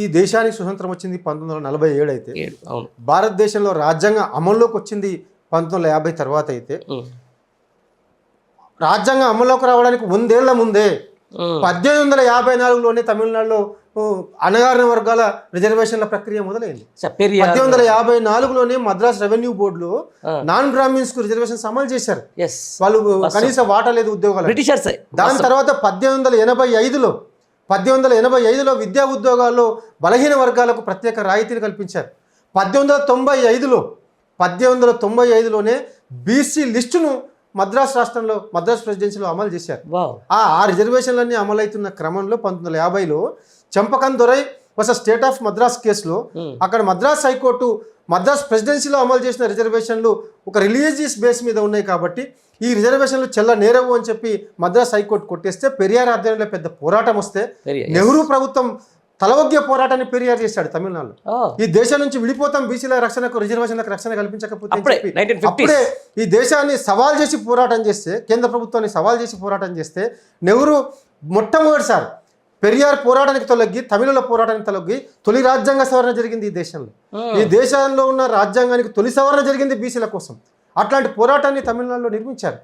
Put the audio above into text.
ఈ దేశానికి స్వతంత్రం వచ్చింది పంతొమ్మిది వందల నలభై ఏడు అయితే. భారతదేశంలో రాజ్యాంగం అమల్లోకి వచ్చింది పంతొమ్మిది వందల యాభై తర్వాత అయితే. రాజ్యాంగం అమల్లోకి రావడానికి వందేళ్ళ ముందే. పద్దెనిమిది వందల యాభై నాలుగులోనే తమిళనాడులో అణగారిన వర్గాల రిజర్వేషన్ల ప్రక్రియ మొదలైంది. పద్దెనిమిది వందల యాభై నాలుగులోనే మద్రాస్ రెవెన్యూ బోర్డులో. నాన్ బ్రాహ్మిన్స్కు రిజర్వేషన్స్ అమలు చేశారు. వాళ్ళు కనీస వాటా లేదు ఉద్యోగాలు. బ్రిటిషర్స్. దాని తర్వాత పద్దెనిమిది వందల ఎనభై ఐదులో పద్దెనిమిది వందల ఎనభై ఐదులో విద్యా ఉద్యోగాల్లో బలహీన వర్గాలకు ప్రత్యేక రాయితీలు కల్పించారు. పద్దెనిమిది వందల తొంభై ఐదులో పద్దెనిమిది వందల తొంభై ఐదులోనే బీసీ లిస్టును మద్రాస్ రాష్ట్రంలో మద్రాస్ ప్రెసిడెన్సీలో అమలు చేశారు. ఆ రిజర్వేషన్లన్నీ అమలవుతున్న క్రమంలో పంతొమ్మిది వందల యాభైలో చంపకం దొరై వస స్టేట్ ఆఫ్ మద్రాస్ కేసులో Hmm. అక్కడ మద్రాస్ హైకోర్టు మద్రాస్ ప్రెసిడెన్సీలో అమలు చేసిన రిజర్వేషన్లు ఒక రిలీజియస్ బేస్ మీద ఉన్నాయి కాబట్టి ఈ రిజర్వేషన్లు చెల్ల నేరవు అని చెప్పి మద్రాస్ హైకోర్టు కొట్టేస్తే పెరియార్ ఆధ్వర్యంలో పెద్ద పోరాటం వస్తే నెహ్రూ ప్రభుత్వం తలవగ్గే పోరాటాన్ని పెరియార్ చేశాడు తమిళనాడులో ఈ దేశం నుంచి విడిపోతాం బీసీల రక్షణకు రిజర్వేషన్లకు రక్షణ కల్పించకపోతే అని అప్పుడే చెప్పి 1950s. అప్పుడే ఈ దేశాన్ని సవాల్ చేసి పోరాటం చేస్తే కేంద్ర ప్రభుత్వాన్ని సవాల్ చేసి పోరాటం చేస్తే నెహ్రూ మొట్టమొదటిసారి పెరియార్ పోరాటానికి తొలగి తమిళుల పోరాటానికి తొలగి తొలి రాజ్యాంగ సవరణ జరిగింది ఈ దేశంలో. ఈ దేశంలో ఉన్న రాజ్యాంగానికి తొలి సవరణ జరిగింది బీసీల కోసం. అట్లాంటి పోరాటాన్ని తమిళనాడులో నిర్మించారు.